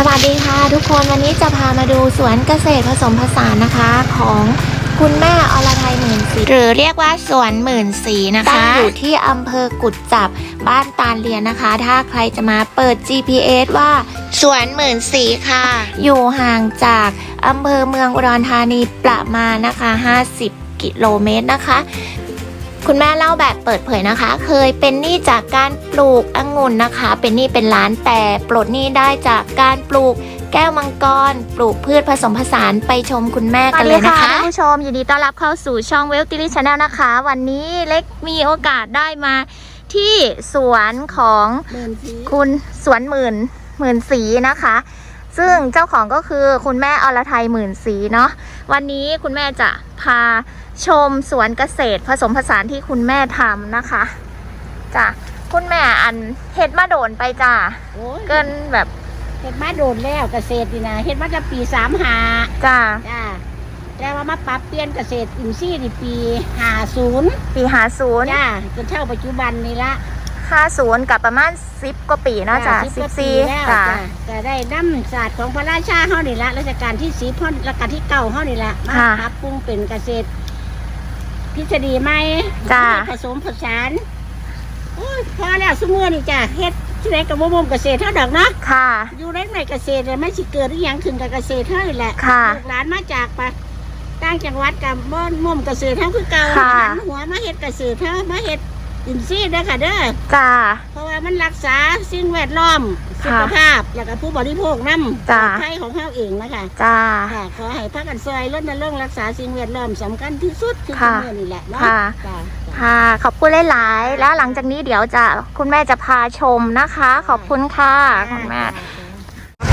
สวัสดีค่ะทุกคนวันนี้จะพามาดูสวนเกษตรผสมผสานนะคะของคุณแม่อรไทยหมื่นสีหรือเรียกว่าสวนหมื่นสีนะคะตั้งอยู่ที่อำเภอกุดจับบ้านตาลเรียนนะคะ ถ้าใครจะมาเปิด GPS ว่าสวนหมื่นสีค่ะ อยู่ห่างจากอำเภอเมืองอุดรธานีประมาณนะคะ 50 กิโลเมตรนะคะ คุณแม่เล่าแบบเปิดเผยนะคะ เคยเป็นหนี้จากการปลูกองุ่นนะคะ เป็นหนี้เป็นล้านแต่ปลดหนี้ได้จากการปลูกแก้วมังกร ปลูกพืชผสมผสานไปชมคุณแม่กันเลยนะคะท่านผู้ชมยินดีต้อนรับเข้าสู่ช่องเวลติลิชแนลนะคะ วันนี้เล็กมีโอกาสได้มาที่สวนของหมื่นสีคุณสวนหมื่นหมื่นสีนะคะ ซึ่งเจ้าของก็คือคุณแม่อรไทยหมื่นสีเนาะวันนี้คุณแม่จะพา ชมสวนเกษตรผสมผสานที่คุณแม่ทำนะคะจ้ะคุณแม่อันเฮ็ดมาโดนไปจ้ะโอ้ยเกินแบบเฮ็ดมาโดนแล้วเกษตรนี่นะเฮ็ดมาจะปีสามหาจ้ะจ้าแล้วว่ามาปรับเปลี่ยนเกษตรอินทรีย์นี่ปีหาศูนย์ปีหาศูนย์จ้าจนเท่าปัจจุบันนี่ละค่าศูนย์กับประมาณสิบกว่าปีเนาะจ้ะสิสิบบกว่าปีสี่แล้วจ้ะจ้าจะได้น้ำศาสตร์ของพระราชาเฮานี่ละรัชกาลที่สีพ่นรัชกาลที่เก้าเฮานี่ละมาค่ะปรับปรุงเป็นเกษตร ทฤษฎีใหม่จ้า ผสมผสานโอ้ยพอแล้วสมือนี่จ้าเฮ็ดที่ไหนกับบ่มุมเกษตรเท่าดอกเนาะค่ะ อยู่ในในเกษตรเนี่ยไม่สิเกิดหรือยังถึงกับเกษตรเท่านี้แหละค่ะ ลูกหลานมาจากปะต่างจังหวัดกับบ้านม่วมเกษตรเท่าคือเก่าค่ะ หันหัวมาเฮ็ดเกษตรเท่ามาเฮ็ด อินทรีย์เด้อค่ะเด้อจ้า เพราะว่ามันรักษาสิ่งแวดล้อมสุค่ะขภาพแล้วก็ผู้บริโภคน้ำจ้ะไทยของเฮาเองนะคะจ้า ค่ะขอให้พักกันซอยรณรงค์รักษาสิ่งแวดล้อมสำคัญที่สุดคือค่ะเมื่อนี่แหละเนาะค่ะ จ้ะจ้ะค่ะ ขอบคุณหลาย ๆ แล้วหลังจากนี้เดี๋ยวจะคุณแม่จะพาชมนะคะ ขอบคุณค่ะคุณแม่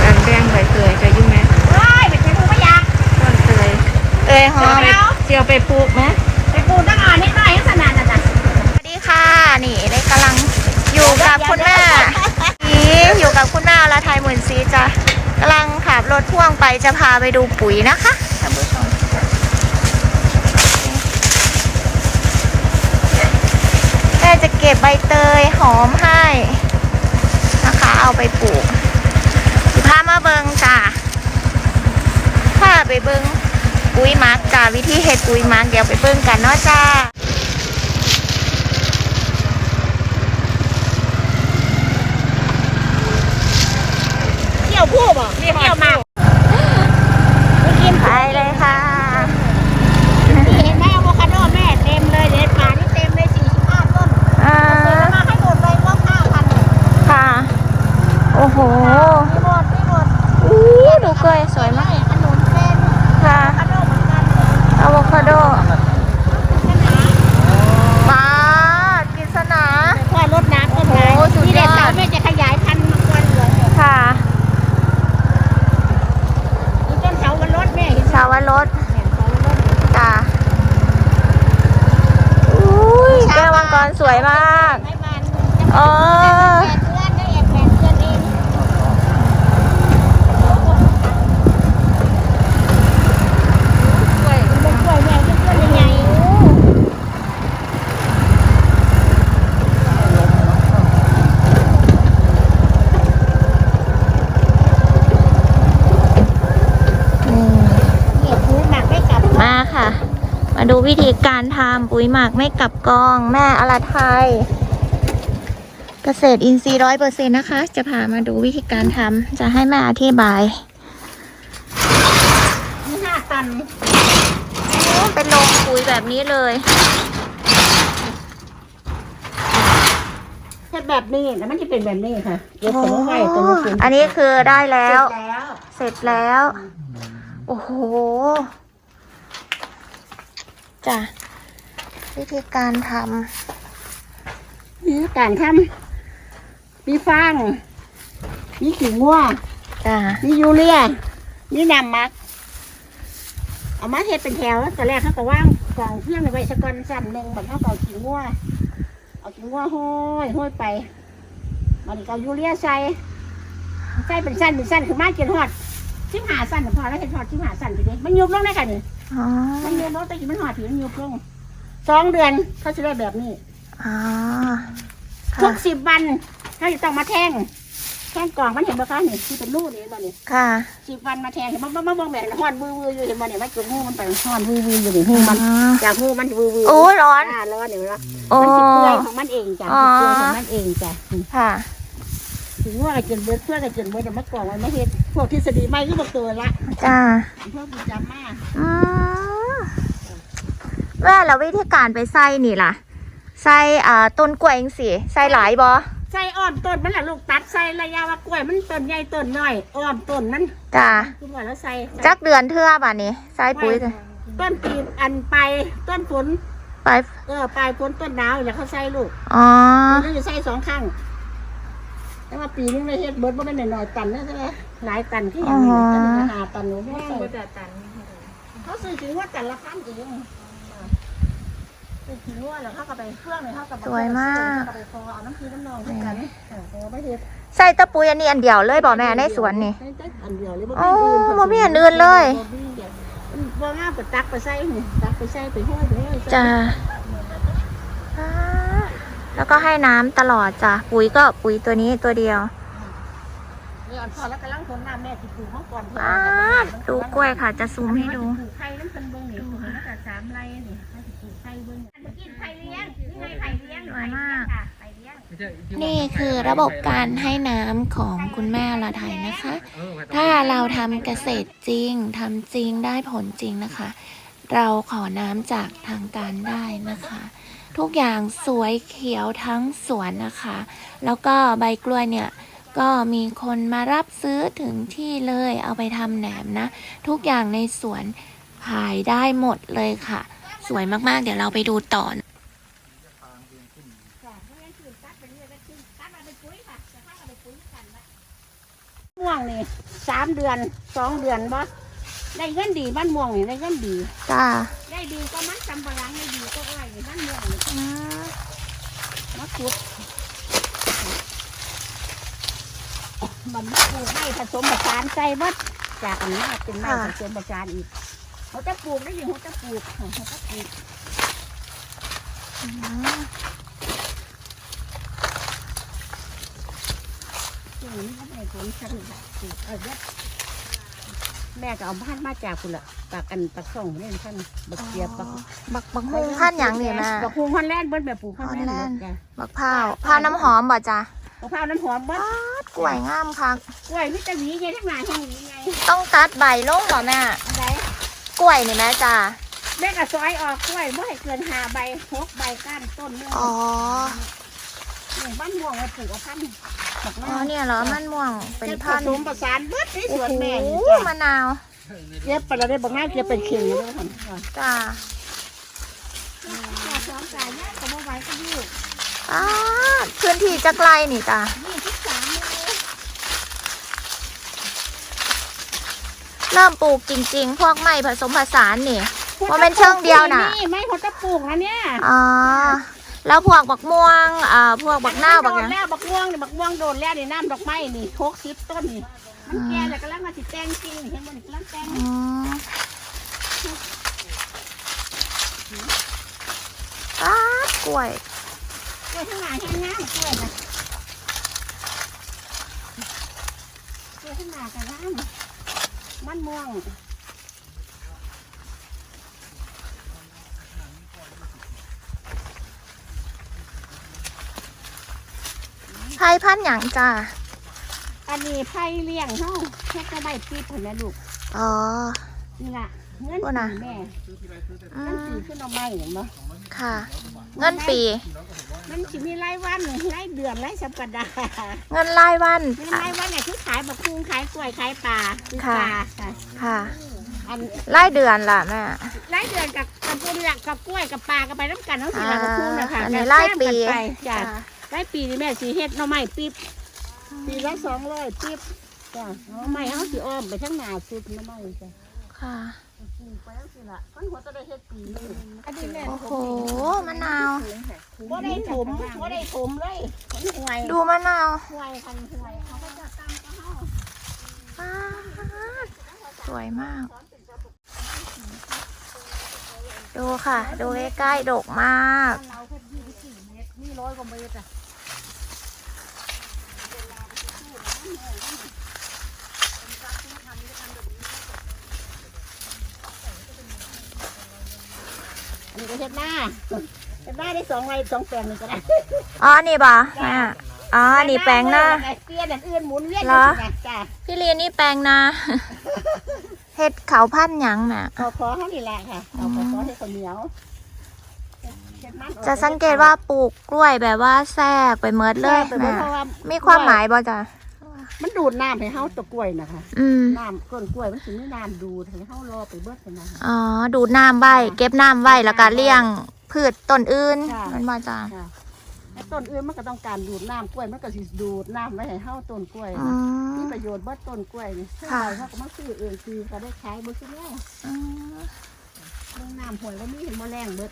การแป้งใบเตยจะยุ่งไหมว้ายเป็นใช้ผู้ไม่อยากต้นเตยเอ้ยหอมเจียวไปปลูกไหม นี่ได้กำลังอยู่กับคุณแม่นีอยู่กับคุณแม่ละไทยหมื่นซีจะกำลังขับรถพ่วงไปจะพาไปดูปุ๋ยนะคะท่านผู้ชมแม่จะเก็บใบเตยหอมให้นะคะ เอาไปปลูกสิพามาเบิงจ้าพาไปเบิงปุ๋ยหมักจ้าวิธีเฮ็ดปุ๋ยหมักเดี๋ยวไปเบิงกันเนาะจ้า เที่ยวผู้บ่เที่ยวมากไปกินไปเลยค่ะนี่เห็นไหมอะโวคาโดแม่เต็มเลยเด็ดป่านี่เต็มเลย45ต้นอ่าเอามาให้หมดเลยรอบ5คันค่ะ โอ้โหไม่หมดไม่หมดอู้ดูกล้วยสวยมากขนุนเป็นค่ะอะโวคาโดเหมือนกันอะโวคาโดใช่ไหมมากินสนาพ่อรดน้ำต้นไม้โอ้สุดยอดที่เด็ดเสาแม่จะขยายพันธุ์มังกรเหลืองเนี่ย ค่ะ มีต้นเสาวันรดแม่เห็นไหม ชาวรส เนี่ยเสาวันรด จ้าอุ้ย แก้วมังกรสวยมากไม่บานเออแปดเดือนได้เองแปดเดือนเองกล้วยเป็นกล้วยแม่เป็นกล้วยใหญ่ๆอืมเนี่ยปุ๋ยหมักได้กลับมาค่ะ มาดูวิธีการทำปุ๋ยหมักไม่กลับกอง แม่อรไทย เกษตรอินทรีย์ร้อยเปอร์เซ็นต์นะคะ จะพามาดูวิธีการทำจะให้แม่อธิบายนี่ห้าตันเป็นโรงปุ๋ยแบบนี้เลยถ้าแบบนี้แล้วมันจะเป็นแบบนี้ค่ะเก็บของไว้ตัวนี้เป็นอันนี้คือได้แล้ว เสร็จแล้วเสร็จแล้วโอ้โห จ้ะวิธีการทนี่การทำมีฟางมีขี้งัวำจ้ะมียูเรียมีน้ำหมัก เอามาเทเป็นแถวตอนแรกเขาก็ว่างกล่องเพื่อนไว้สะกอนสั่นหนึ่งแบบเขาก็เอาขี้งัวเอาขี้งัวห้อยห้อยไปมันก็เอายูเรียใส่ใส่เป็นสั้นเป็นสั้นคือมาเกินหอดชิมหาสั้นพอแล้วเห็นหอดชิมหาสั้นไปดิมันยุบลงได้กันนี่ อ๋อมันยุบลงแต่กี้มันหอดถือมันยุบลงสองเดือนเขาจะได้แบบนี้ อ๋อทุค่ะกสิบวันเขาจะต้องมาแท่งแท่งกล่องมันเห็นไหมคะนี่ที่เป็นลูกนี่เห็นบ่นี่ค่ะสิบวันมาแทงเห็นบ่บ่บ่บ่แบบห่อนวือวืออยู่เห็นบ่เนี่ยมันจุกหูมันไปห่อนวือวืออยู่นี่หูมันจากหูมันวือวือโอ้ร้อน อ่าร้อนเนี่ยว่าโอ้ มันสิเปื่อยของมันเองจ้ะอ๋อ สิเปื่อยของมันเองจ้ะค่ะ ถึงว่าจนเบิดเพื่อจนเบิดเดี๋ยวมากล่องไว้ไม่เฮ็ดพวกทฤษฎีใหม่ก็บอกตัวละจ้าพวกประจำมาอืม แม่แล้ววิธีการไปใส่นี่ล่ะ ใส่อ่าต้นกล้วยเองสิใส่หลายบอใส่อ้อมต้นมันแหละลูกตัดใส่ระยะว่ากล้วยมันต้นใหญ่ต้นน้อยอ้อมต้นมันจ้าคุณว่าแล้วใส่ใส่จักเดือนเทื่อบ่านี้ใส่ปุ๋ยจ้ะต้นปีอันไปต้นฝนไปเออปลายฝนต้นหนาวอย่าเขาใส่ลูกอ๋อปีนึงจะใส่สองครั้งแต่ว่าปีนึงเลยเฮ็ดเบิดบ่เป็นหน่อยๆตันนะใช่ไหมหลายตันที่อย่างนี้ตันละห้าตันหนูไม่แม่ใส่ก็จะตัน เขาซื้อถึงว่าตันละพันเองซื้อถึงว่าแล้วเขาก็ไปเครื่องเลยเขาก็ไปสวยมาก เขาก็ไปคอเอาน้ำพีน้ำนองด้วยกันเออเขาไม่เฮ็ดใส่แตะปุ๋ยอันนี้อันเดียวเลยบ่แม่ในสวนนี่อันเดียวเลยอ๋อบ่มีอันอื่นเลย บ่มีเดี๋ยวบ่งามไปตักไปใส่นี่ตักไปใส่ไปห้อยไปห้อยใส่จ้าอ่าแล้วก็ให้น้ำตลอดจ้ะปุ๋ยก็ปุ๋ยตัวนี้ตัวเดียวเนี่ย อันพอแล้วกำลังผลน้ำแม่สิปลูกเขาก่อนเพิ่นอ่าดูกล้วยค่ะ จะซูมให้ดูปลูกไข่น้ำเพิ่นเบิ่งนี่ปลูกแล้วก็สามไร่นี่เขาสิปลูกไข่เบิ่งอันเมื่อกี้ไข่เลี้ยงนี่ไงไข่เลี้ยงสวยมากค่ะไข่เลี้ยงนี่คือระบบการให้น้ำของคุณแม่ละไทยนะคะ ถ้าเราทำเกษตรจริงทำจริงได้ผลจริงนะคะ เราขอน้ำจากทางการได้นะคะทุกอย่างสวยเขียวทั้งสวนนะคะ แล้วก็ใบกล้วยเนี่ย ก็มีคนมารับซื้อถึงที่เลยเอาไปทำแหนมนะ ทุกอย่างในสวนขายได้หมดเลยค่ะ สวยมากๆ เดี๋ยวเราไปดูต่อม่วงนี่สามเดือนสองเดือนบ่ได้เงินดีบ้านม่วงนี่ได้เงินดีจ้าได้ดีก็มันจำปะหลังได้ดีก็อ้อยนี่บ้านม่วงนี่อืมมะขุด มันปลูกไม้ผสมผสานใส่เบดจากอันนี้เป็นไม้ผสมผสานอีกเขาจะปลูกได้ยังเขาจะปลูกเขาจะปลูกอืมช่วงนี้เขาไม่ผลผลิตปลูกเออเด้อแม่ก็เอาบ้านมาจากคุณละปากอันปากส่งเนี่ยท่านบักเกียบบักบักบักฮุงพันอย่างนี่แม่บักฮุงฮอนแลนด์เบิ้ลแบบปลูกฮอนแลนด์ฮอนแลนด์จ้ะบักพร้าวพร้าวน้ำหอมบ่จ้ะมะพร้าวน้ำหอมเบิ้ลป๊าด กล้วยงามคักกล้วยมิตรหวีไงทั้งหลายทั้งหวีไงต้องตัดใบลงบ่แม่อะไรกล้วยนี่แม่จ้ะแม่ก็ซอยออกกล้วยไม่ให้เกินห้าใบหกใบก้านต้นนึงอ๋อนี่บ้านม่วงไว้ปลูกเอาพันธุ์บักอ๋อนาวเนี่ยเหรอมันม่วงเป็นพันผสมประสานเบิดในโอ้สวนโหแม่นี่จ้ะมะนาวเย็บไปแล้วได้บักนาวเก็บเป็นเข่งเลยค่ะจ้าแม่สองจ่ายเนี่ยกับมาไว้ก็อยู่ป๊าดพื้นที่จะไกลนี่จ้ะยี่สิบสามเลย เริ่มปลูกจริง ๆ พวกไม้ผสมผสานนี่ว่าเป็นเชิงเดียวน่ะไม่เขาจะปลูกนะเนี่ยอ๋อ แล้วพวกบักม่วงอ่าพวกบักนาวบักหโดยันงแล้วบักม่วงนี่บักม่วงโดนแล้วนี่น้ำดอกไม้นี่หกสิบต้นนี่มันแก่แล้วก็แล้วมาสิแตงจริงเห็นมันกำลังแตงอืมป๊าดกล้วย กล้วยข้างหน้าแห้งงามกล้วยนะกล้วยข้างหน้ากันงา มมันม่วงไทยพันธุ์หยังจ้า อันนี้ไผ่เลี้ยงเฮาแค่ก็ใบปีบเห็นไหมลูกอ๋อ นี่ล่ะเงินโอ้น่ะ ปีแม่อืเงินปีมขึ้นเอาไม้เห็นไหมค่ะ เงินปี มันสิมีรายวันรายเดือนรายสัปดาห์เงินรายวัน มีอะรายวันเนี่ยคือขายบักคุ้งขายกล้วยขายปลาซื้อปลาค่ะค่ะอันรายเดือนล่ะแม่ รายเดือนกับกับพวกนี้กับกล้วยกับปลากับไปน้ำกันทั้งสี่ละอ่าบักคุ้งนะคะอันนี้ก็รายแซมปีกันไปจ้ะจ้ะรายปีนี่แม่สีเฮ็ดหน่อไม้ปีบปีละสองร้อยปีบจ้ะหน่อไม้เขาสิอ้อมไปทั้งหนาสุดหน่อไม้จ้ะค่ะ ปลูกไปทั้งสี่ะมันหัวจะได้เฮ็ดปีนึงอันนี้แม่โอ้โหมะนาว บ่ได้ถมบ่ได้ถมเลยห่วยดูมะนาวห่วยคันห่วยเขาก็จะตำกับเฮาป๊าสวยมาก ดูค่ะ ดูใกล้ๆดกมากเราแค่ยี่สิบสี่เมตรนี่ร้อยกว่าเมตรอะ นนี้ก็เฮ็ดหน้าเฮ็ดหน้าได้สองไร่สองแปลงนี่ก็ได้อ๋อ นี่บ่แม่อ๋อ นี่แปลงหน้าเปลี่ยนอันอื่นหมุนเวียนเหรอยู่จ้ะพี่ลีนี่แปลงนาเฮ็ดเขาพันธุ์หยังแม่เอาขอเขานี่แหละค่ะเอาขอขอให้ข้าวเหนียวเฮ็ดมันออกจะสังเกตว่าปลูกกล้วยแบบว่าแทรกไปเมิดเลใช่ยไปเบิ่แม่งเพราะว่ามีความหมายบ่จ้ะ มันดูดน้ำให้เฮาตัวกล้วยนะคะอืมน้ำก้นกล้วยมันสิมีน้ำดูดให้เฮารอไปเบิดนะอ๋อ ดูดน้ำไว้ เก็บน้ำไว้แล้วก็เลี้ยงพืชต้นอื่นค่ะมันบ่จ้ะค่ะไอ้ต้นอื่นมันก็ต้องการดูดน้ำกล้วยมันก็สิดูดน้ำไว้ให้เฮาต้นกล้วยอืมมีประโยชน์เบิดต้นกล้วยนี่ถ้าค่ะใบเขาก็มาซื้อเองคือก็ได้ขายบ่ซื้อแล้วอืมเบิ่งน้ำห่วยว่ามีเห็นบ่แรงเบิด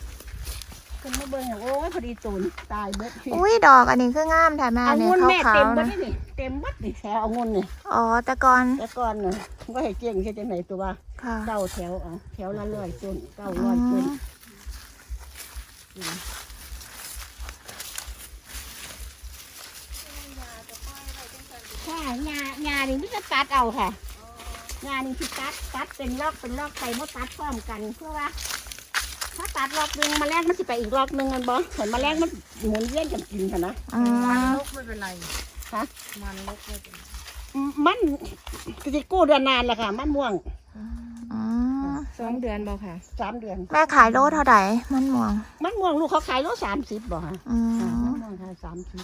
เพิ่นมาเบิ่งอย่างโอ้ยพอดีตูนตายเบิดอุ้ยดอกอันนี้คืองามแท้แม่เอาเนี่ยงุ่นแม่ขาเต็วมๆเบิดนะนี่นี่เต็มเบิดนี่แถวเอางุ่นนี่อ๋อแต่ก่อนแต่ก่อนน่ะว่าให้เก่งเฮ็ดจังไหนตัวว่าค่ะเก้าแถวเอาแถวละร้อยต้นเก้าอืร้อยต้นมค่ะหญ้าหญ้านี่มันจะตัดเอาค่ะหญ้านี่สิตัดตัดเป็นรอกเป็นรอกไปบ่ตัดพร้อมกันเพื่อว่า ถ้าตัดรอกหนึงแมลงมันสิไปอีกรอกหนึงมันบ่เห็นแมลงมันหมุนเวียนกันกินค่ะนะอืมไม่เป็นไรฮะมันลกไม่เป็นไรมันสิกู้เดือนนานแหละค่ะ มันม่วงอืมสองเดือนบ่ค่ะสามเดือน แม่ขายโลเท่าไหร่มันม่วง มันม่วงลูกเขาขายโลสามสิบบ่ฮะอือ่ามัมนม่วงขายสามสิบ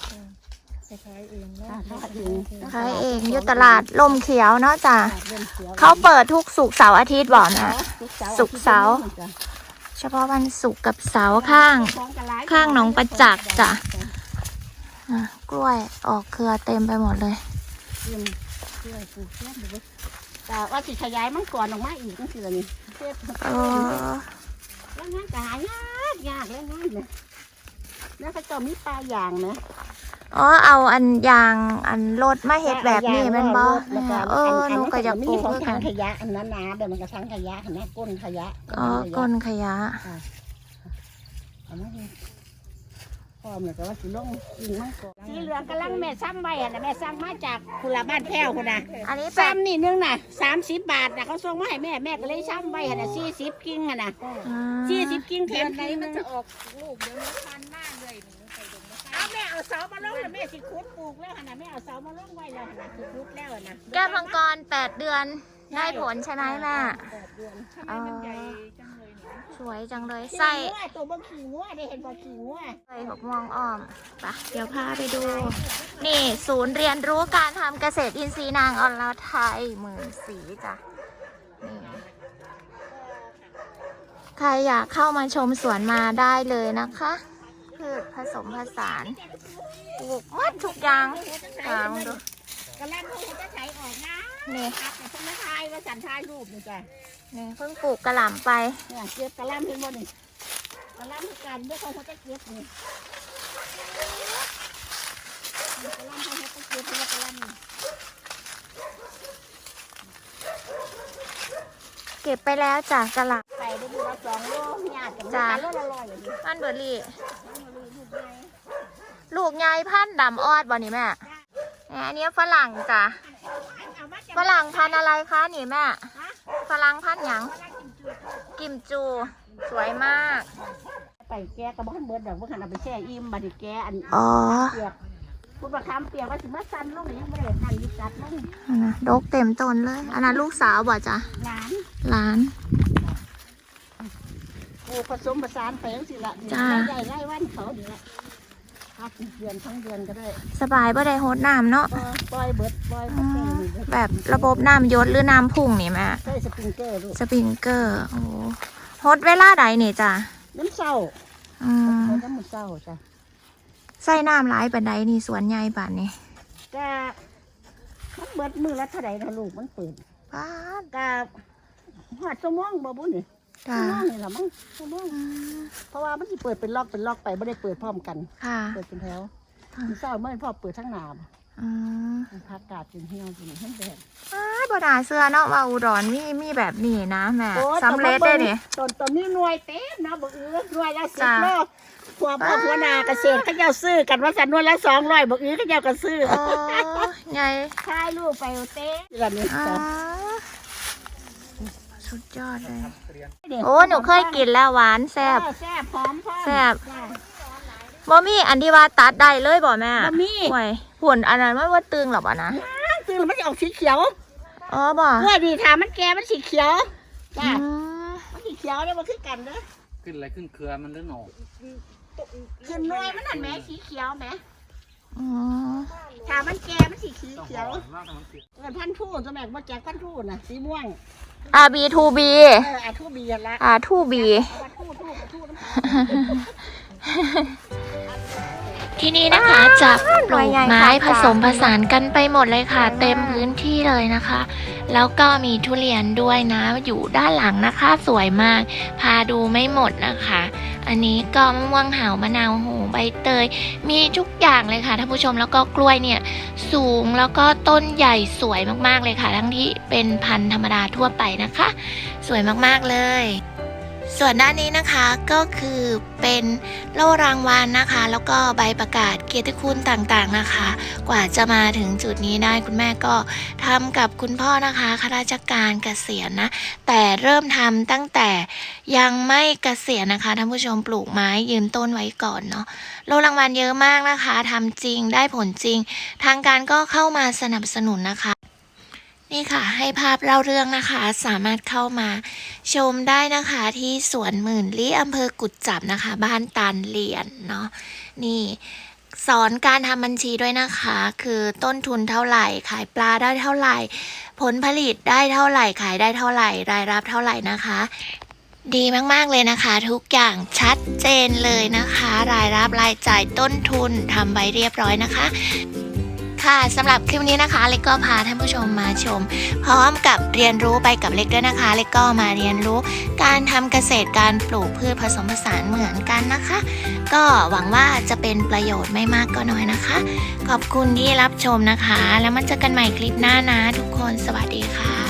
คล้ายๆเองนะค่ะขายเองขายเองอยู่ตลาดลมเขียวเนาะจ้ะเริ่มขียวเขาเปิดทุกศุกร์เสาร์อาทิตย์บอกนะศุศุกร์เสาร์ เฉพาะวันศุกร์กับเสาร์ข้าง ข้างหนองประจักษ์จ้ะอะกล้วยออกเครือเต็มไปหมดเลยเตรียมเพื่อปลูกเทียบดูแต่ว่าสิขยายมันก่อนออกมาอีกนั่นคืออะไรนี่เทียบเออแล้วงานก็หายากยากแล้วงานเนี่ยแล้วเขาเจะมีปลาอย่างนะ อ๋อเอาอันยางอันรถมาเฮ็ดแบบนี้แมันบ่แล้วก็เออหนูก็จะปลูกของคือถักังนขยะอันนั้นนะเดี๋ยวมันก็ถังขยะอันนั้นก้นขยะอ๋อก้นขยะ เอามาดิพร้อมแล้วก็ว่าสิลงยิงมันก่อนสีเหลืองกำลังแม่ซ้ำไว้อะนะแม่สั่งมาจากคุณละบ้านแพ้วคุณนะอันนี้เป็นซ้ำนี่นึงน่ะสามสิบบาทนะเขาส่งมาให้แม่แม่ก็เลยซ้ำไว้อะนะสี่สิบกิ้งอะนะอืมสี่สิบกิ้งแถมไหนมันจะออกลูกเดี๋ยวนี้พันหน้าเลยหนูใส่ดงมะขาม เอาแม่เอาเสามาลงแล้วแม่สิขุดปลูกแล้วอะนะแม่เอาเสามาลงไว้แล้วอะนะสิขุดแล้วอะนะแก้วมังกรแปดเดือนได้ผลใช่ไหมแม่แปดเดือนทำไมมันใหญ่จังเลยเนี่ยสวยจังเลยใส่ไส้ตัวบ่ขี่งัวได้เห็นบ่ขี่งัวใส่หกมองอ้อมไปะเดี๋ยวพาไปดู นี่ศูนย์เรียนรู้การทำเกษตรอินทรีย์นางอรไทยหมื่นสีจ้ะนี่ใครอยากเข้ามาชมสวนมาได้เลยนะคะ พืชผสมผสานปลูกหมดทุกอย่างตามดูกระลำเขาจะใช้ออกนะนี่ครับแต่คนละทายว่าสันทายรูปนี่จ้ะนี่เพิ่งปลูกกระหล่ำไปเนี่ยเก็บกระลำเห็นบ่นี่กระลำคือกันเดี๋ยวเขาเขาจะเก็บนี่กระลำเขาจะเก็บเพื่อกระลำ เก็บไปแล้วจ้ะกระหล่ใส่ได้ดูละสองโลหยาดกันจ้ะโลละร้อยอย่างนี้ำมันเบอร์รี่ ลูกใหญ่ลูกยายพันธุ์ดำออดบ่นี่แม่เนี่ยอันนี้ฝรั่งจ้ะเอามาจากฝรั่งพันธุ์อะไรคะนี่แม่ฮะฝรั่งพันธุ์หยังฝรั่งกิมจูกิมจู สวยมาก ไปแกะกระบอกเบิดดอกว่าขนาดไปแช่อิ่มบัดนี้แกะอันอ๋อเปียก พูดว่าคำเปียกว่าสิมาสั่นลงนี่ยังไม่ได้สั่นอยึดจัดลงอันนะดกเต็มต้นเลย อันนั้นลูกสาวบ่จ้ะหลานหลาน ปลูกผสมผสานไปจังสิละจ้า ใหญ่ไร่วันเขาเดี๋ยวละพักเดือนทั้งเดือนก็ได้สบายบ่ได้โฮดน้ำเนาะปล่อยปล่อยเบิดปล่อยอืเบิดมเบิดแบบระบบน้ำหยศหรือน้ำพุ่งนี่แม่ใช้สปริงเกอร์ลูกสปริงเกอร์โอ้โฮดเวลาใดนี่จ้ะน้ำเศร้าอืมใช้น้ำมันเศร้าจ้ะใส่น้ำหลายปานใดนี่สวนใหญ่ปานนี้ก็มันเบิดมือละเท่าไหร่นะลูกมันเปิดป้าดก็หอดชั่วโมงบ่บุนี่จ้ะชั่วโมงนี่แหละมั้งชั่วโมงอืมเพราะว่ามันสิเปิดเป็นล็อกเป็นล็อกไปไม่ได้เปิดพร้อมกัน ค่ะ เปิดเป็นแถวค่ะมันเศร้าเมื่อพ่อเปิดทั้งหนามอืมมันพักกาดจนเหี่ยวจนแห้งแดดอ้ายบ่น่าเชื่อเนาะว่าอุดรมีมีแบบนี้นะแม่โอ้ยสำเร็จได้นี่ต้นต้นนี้หน่วยเต็มเนาะบอกเออหน่วยละสิบจ้ะโลพวกพ่อพัวนาเกษตรเขาเจ้าซื้อกันว่าสันหน่วยละสองร้อยบอกเออเขาเจ้าก็ซื้อโอ้ไงถ่ายรูปไปเอาเต้แบบนี้อ่าจ้ะสสุดยอดเลย โอ้หนูเคยกินแล้วหวานแซ่บเออแซ่บหอมพร้อมแซ่บจ้ะบ่มีอันที่ว่าตัดได้เลยบ่แม่บ่มีห่วยหุ่นอันนั้นมันว่าตึงหรอบ่นะจริงๆแล้วมันจะออกสีเขียวอ๋อบ่เมื่อดีทามันแก่มันสีเขียวจ้ะอืมมันสีเขียวเนี่ยมันคือกันเด้อขึ้นอะไรขึ้นเครือมันเลื่อนออก ขึ้นหน้อยมันนั่นแหมสีเขียวแหมอืมถ้ามันแก่มันสีเขีต้องยวห่อว่ามันเสียเงินพันธุ์ทูตัวแม่ว่าแจกพันธุ์ทูน่ะสีม่วง อาบีทูบีเอออาทูบีกันละอาทูบี เอามาทูทูทูน้ำ ที่นี่นะคะจะปลูกไม้ผสมผสานกันไปหมดเลยค่ะ เต็มพื้นที่เลยนะคะ แล้วก็มีทุเรียนด้วยนะอยู่ด้านหลังนะคะ สวยมาก พาดูไม่หมดนะคะ อันนี้ก็มะม่วงหาวมะนาวโหูใบเตย มีทุกอย่างเลยค่ะท่านผู้ชมแล้วก็กล้วยเนี่ยสูงแล้วก็ต้นใหญ่สวยมากๆเลยค่ะ ทั้งที่เป็นพันธุ์ธรรมดาทั่วไปนะคะ สวยมากๆเลย ส่วนด้านนี้นะคะก็คือเป็นโล่รางวัลนะคะ แล้วก็ใบประกาศเกียรติคุณต่างๆนะคะ กว่าจะมาถึงจุดนี้ได้คุณแม่ก็ทำกับคุณพ่อนะคะข้าราชการเกษียณนะ แต่เริ่มทำตั้งแต่ยังไม่เกษียณนะคะท่านผู้ชมปลูกไม้ยืนต้นไว้ก่อนเนาะโล่รางวัลเยอะมากนะคะทำจริงได้ผลจริง ทางการก็เข้ามาสนับสนุนนะคะ นี่ค่ะให้ภาพเล่าเรื่องนะคะสามารถเข้ามาชมได้นะคะที่สวนหมื่นลี้อำเภอกุดจับนะคะ บ้านตาลเหรียญเนาะนี่สอนการทำบัญชีด้วยนะคะ คือต้นทุนเท่าไหร่ ขายปลาได้เท่าไหร่ ผลผลิตได้เท่าไหร่ ขายได้เท่าไหร่ รายรับเท่าไหร่นะคะ ดีมากๆเลยนะคะ ทุกอย่างชัดเจนเลยนะคะ รายรับรายจ่ายต้นทุนทำไว้เรียบร้อยนะคะ ค่ะสำหรับคลิปนี้นะคะ เล็กก็พาท่านผู้ชมมาชม พร้อมกับเรียนรู้ไปกับเล็กด้วยนะคะ เล็กก็มาเรียนรู้ การทำเกษตรการปลูกพืชผสมผสานเหมือนกันนะคะ ก็หวังว่าจะเป็นประโยชน์ไม่มากก็น้อยนะคะ ขอบคุณที่รับชมนะคะ แล้วมาเจอกันใหม่คลิปหน้านะทุกคนสวัสดีค่ะ